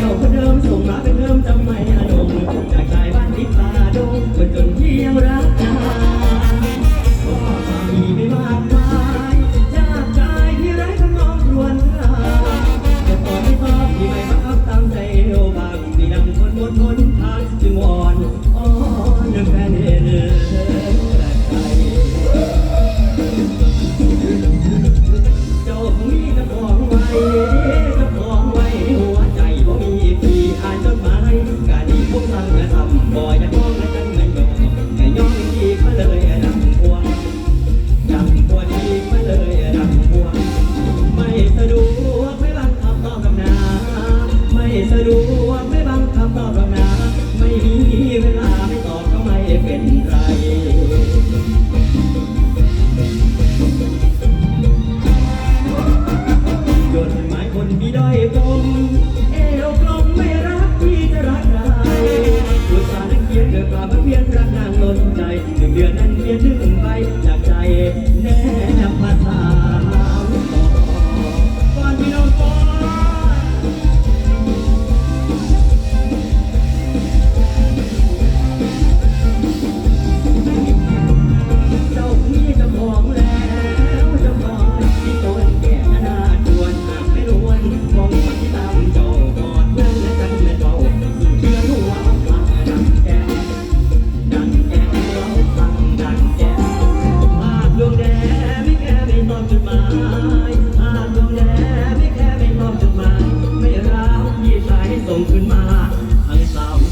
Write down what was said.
เจ้าคนเดิมส่งมาเป็นเดิมจำไม่อดงจากชายบ้านติดป่าดงคนจนที่ยังรักนางก็มีไม่มากมายจากชายที่ไร้คำนองรวญครางแต่ตอนไม่ตอบที่ไม่บังคับตามใจเอวบางที่ดังคนบนทนทางจึงวอนอ้อนแฟนเห็ สะดวกไม่บังคับตอบกับนาไม่มีเวลาไม่ตอบก็ไม่เป็นไรจดหมายคนมีด้อยกลมเอวกลมไม่รักที่จะรักใครอุตส่าห์นั้นเขียนเดือดกว่าเพียนรักนาง ขึ้นมาทั้งสาว